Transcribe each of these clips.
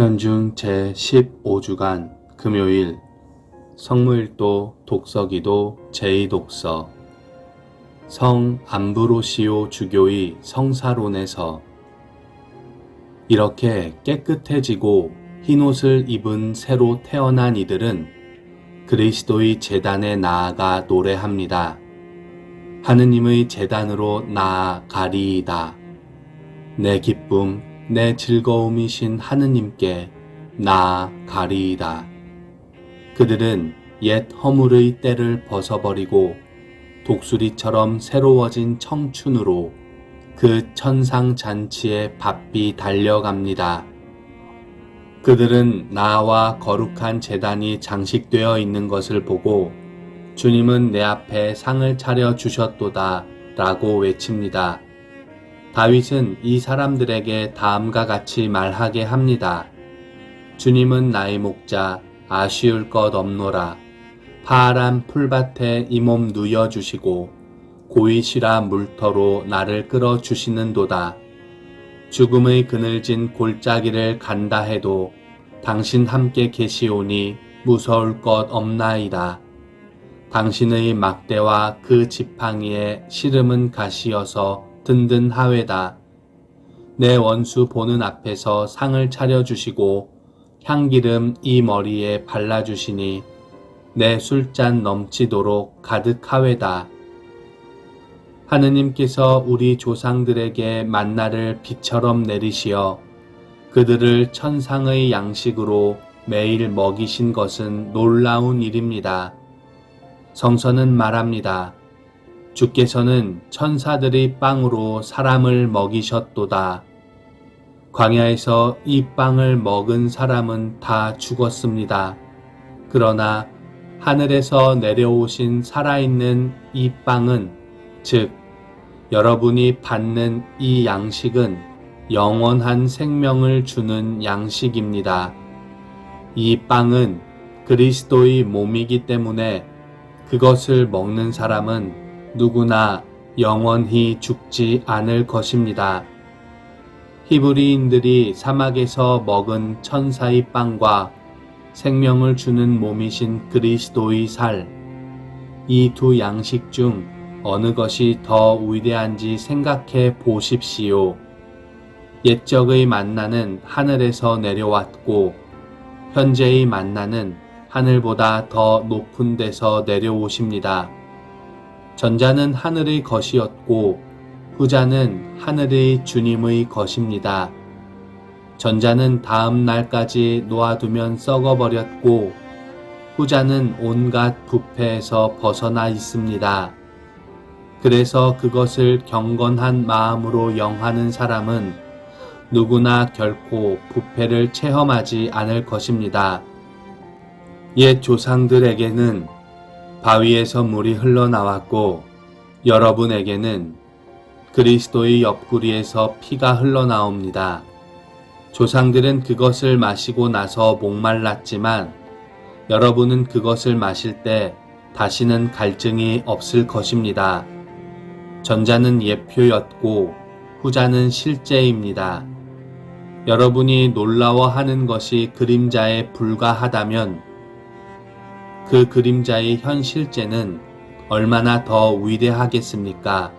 연중 제15주간 금요일 성무일도 독서기도 제2독서 성 암브로시오 주교의 성사론에서 이렇게 깨끗해지고 흰옷을 입은 새로 태어난 이들은 그리스도의 재단에 나아가 노래합니다. 하느님의 재단으로 나아가리이다. 내 기쁨, 내 즐거움이신 하느님께 나아가리이다. 그들은 옛 허물의 때를 벗어버리고 독수리처럼 새로워진 청춘으로 그 천상 잔치에 바삐 달려갑니다. 그들은 나와 거룩한 재단이 장식되어 있는 것을 보고 주님은 내 앞에 상을 차려 주셨도다 라고 외칩니다. 다윗은 이 사람들에게 다음과 같이 말하게 합니다. 주님은 나의 목자 아쉬울 것 없노라. 파란 풀밭에 이 몸 누여 주시고 고이시라 물터로 나를 끌어 주시는도다. 죽음의 그늘진 골짜기를 간다 해도 당신 함께 계시오니 무서울 것 없나이다. 당신의 막대와 그 지팡이에 시름은 가시어서 든든하외다. 내 원수 보는 앞에서 상을 차려주시고 향기름 이 머리에 발라주시니 내 술잔 넘치도록 가득하외다. 하느님께서 우리 조상들에게 만나를 비처럼 내리시어 그들을 천상의 양식으로 매일 먹이신 것은 놀라운 일입니다. 성서는 말합니다. 주께서는 천사들의 빵으로 사람을 먹이셨도다. 광야에서 이 빵을 먹은 사람은 다 죽었습니다. 그러나 하늘에서 내려오신 살아있는 이 빵은, 즉, 여러분이 받는 이 양식은 영원한 생명을 주는 양식입니다. 이 빵은 그리스도의 몸이기 때문에 그것을 먹는 사람은 누구나 영원히 죽지 않을 것입니다. 히브리인들이 사막에서 먹은 천사의 빵과 생명을 주는 몸이신 그리스도의 살, 이 두 양식 중 어느 것이 더 위대한지 생각해 보십시오. 옛적의 만나는 하늘에서 내려왔고, 현재의 만나는 하늘보다 더 높은 데서 내려오십니다. 전자는 하늘의 것이었고, 후자는 하늘의 주님의 것입니다. 전자는 다음 날까지 놓아두면 썩어버렸고, 후자는 온갖 부패에서 벗어나 있습니다. 그래서 그것을 경건한 마음으로 영하는 사람은 누구나 결코 부패를 체험하지 않을 것입니다. 옛 조상들에게는 바위에서 물이 흘러나왔고 여러분에게는 그리스도의 옆구리에서 피가 흘러나옵니다. 조상들은 그것을 마시고 나서 목말랐지만 여러분은 그것을 마실 때 다시는 갈증이 없을 것입니다. 전자는 예표였고 후자는 실제입니다. 여러분이 놀라워하는 것이 그림자에 불과하다면 그 그림자의 현 실제는 얼마나 더 위대하겠습니까?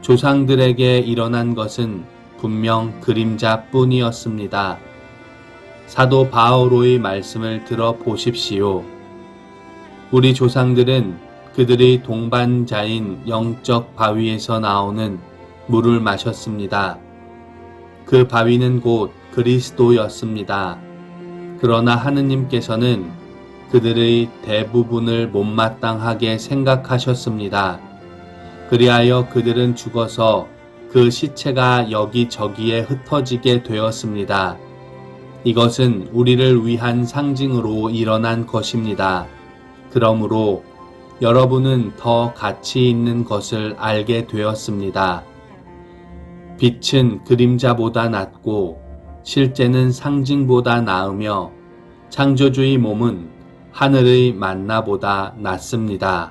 조상들에게 일어난 것은 분명 그림자 뿐이었습니다. 사도 바오로의 말씀을 들어 보십시오. 우리 조상들은 그들의 동반자인 영적 바위에서 나오는 물을 마셨습니다. 그 바위는 곧 그리스도였습니다. 그러나 하느님께서는 그들의 대부분을 못마땅하게 생각하셨습니다. 그리하여 그들은 죽어서 그 시체가 여기저기에 흩어지게 되었습니다. 이것은 우리를 위한 상징으로 일어난 것입니다. 그러므로 여러분은 더 가치 있는 것을 알게 되었습니다. 빛은 그림자보다 낫고 실제는 상징보다 나으며 창조주의 몸은 하늘의 만나보다 낫습니다.